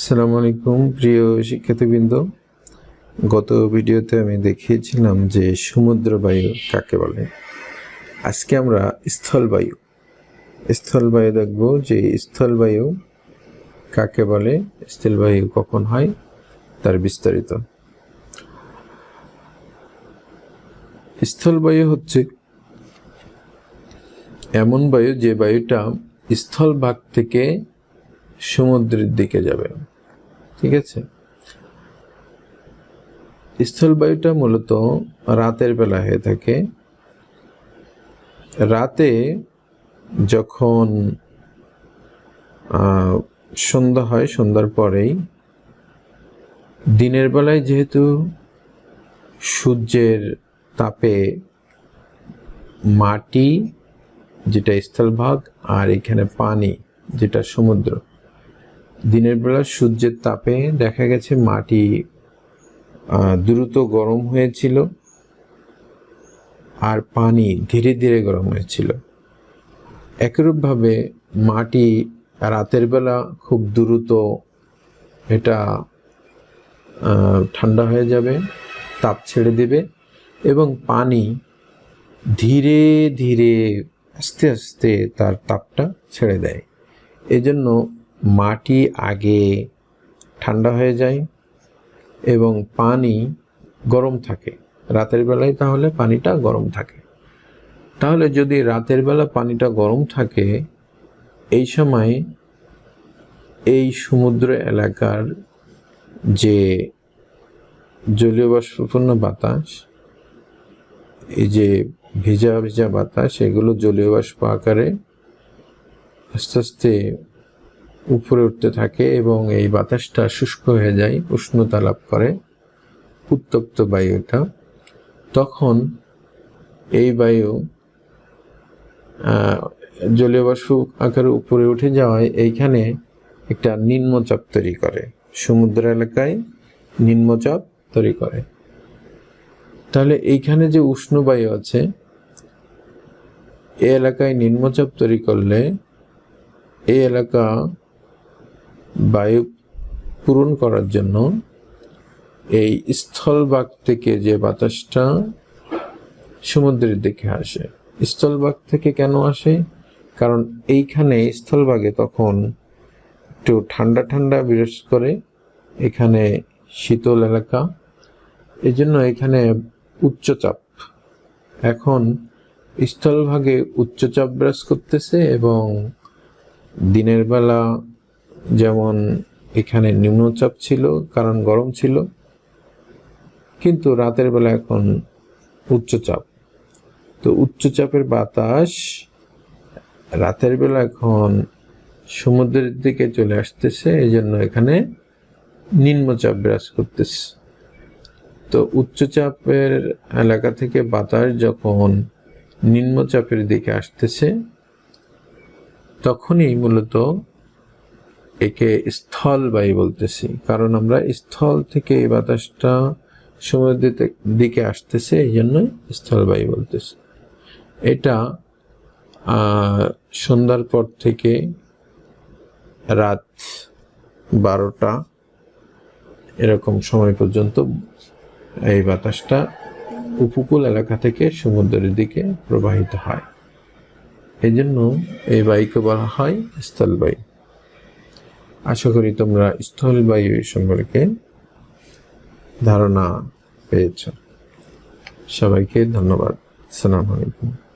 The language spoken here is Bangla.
আসসালামু আলাইকুম, প্রিয় শিক্ষার্থীবৃন্দ। গত ভিডিওতে আমি দেখিয়েছিলাম যে সমুদ্র বায়ু কাকে বলে। আজকে আমরা স্থলবায়ু স্থলবায়ু দেখব যে স্থলবায়ু কাকে বলে স্থলবায়ু কখন হয়, তার বিস্তারিত। স্থলবায়ু হচ্ছে এমন বায়ু যে বায়ুটা স্থলভাগ থেকে সমুদ্রের দিকে যাবে। ঠিক আছে? স্থলবায়ুটা মূলত রাতের বেলা হয়ে থাকে। রাতে যখন সন্ধ্যা হয়, সন্ধ্যার পরেই দিনের বেলায় যেহেতু সূর্যের তাপে মাটি, যেটা স্থলভাগ, আর এখানে পানি, যেটা সমুদ্র দিনের বেলা সূর্যের তাপে দেখা গেছে মাটি দ্রুত গরম হয়েছিল আর পানি ধীরে ধীরে গরম হয়েছিল। একরূপভাবে মাটি রাতের বেলা খুব দ্রুত এটা ঠান্ডা হয়ে যাবে, তাপ ছেড়ে দেবে এবং পানি ধীরে ধীরে আস্তে আস্তে তার তাপটা ছেড়ে দেয়। এজন্য মাটি আগে ঠান্ডা হয়ে যায় এবং পানি গরম থাকে। রাতের বেলায় তাহলে পানিটা গরম থাকে। তাহলে যদি রাতের বেলা পানিটা গরম থাকে, এই সময় এই সমুদ্র এলাকার যে জলীয় বাষ্পপূর্ণ বাতাস, এই যে ভিজা ভিজা বাতাস, এগুলো জলীয় বাষ্প আকারে আস্তে আস্তে উপরে উঠতে থাকে এবং এই বাতাসটা শুষ্ক হয়ে যায় উষ্ণতা লাভ করে, উত্তপ্ত বায়ুটা তখন এই বায়ু জলীয় বাষ্প আকারে উপরে উঠে যাওয়ায় এইখানে একটা নিম্নচাপ তৈরি করে। সমুদ্র এলাকায় নিম্নচাপ তৈরি করে। তাহলে এইখানে যে উষ্ণ বায়ু আছে, এই এলাকায় নিম্নচাপ তৈরি করলে এই এলাকা বায়ু পূরণ করার জন্য এই স্থলভাগ থেকে যে বাতাসটা সমুদ্রের দিকে আসে, স্থলভাগ থেকে কেন আসে? কারণ এইখানে স্থলভাগে তখন একটু ঠান্ডা ঠান্ডা বিরাজ করে এখানে শীতল এলাকা। এই জন্য এখানে উচ্চচাপ। এখন স্থলভাগে উচ্চচাপ বিরাজ করতেছে এবং দিনের বেলা যেমন এখানে নিম্নচাপ ছিল, কারণ গরম ছিল, কিন্তু রাতের বেলা এখন উচ্চচাপ তো উচ্চচাপের বাতাস রাতের বেলা এখন সমুদ্রের দিকে চলে আসতেছে এই জন্য এখানে নিম্নচাপ বিরাজ করতেছে। তো উচ্চচাপের এলাকা থেকে বাতাস যখন নিম্নচাপের দিকে আসতেছে, তখনই মূলত একে স্থল বায়ু বলতেছি। কারণ আমরা স্থল থেকে এই বাতাসটা সমুদ্রের দিকে আসতেছে, এই জন্যই স্থল বায়ু বলতেছি। এটা সন্ধ্যার পর থেকে রাত বারোটা, এরকম সময় পর্যন্ত এই বাতাসটা উপকূল এলাকা থেকে সমুদ্রের দিকে প্রবাহিত হয়। এই জন্য এই বায়ুকে বলা হয় স্থলবায়ু আশা করি তোমরা স্থলবায়ু সম্পর্কে ধারণা পেয়েছ। সবাইকে ধন্যবাদ। সালাম আলাইকুম।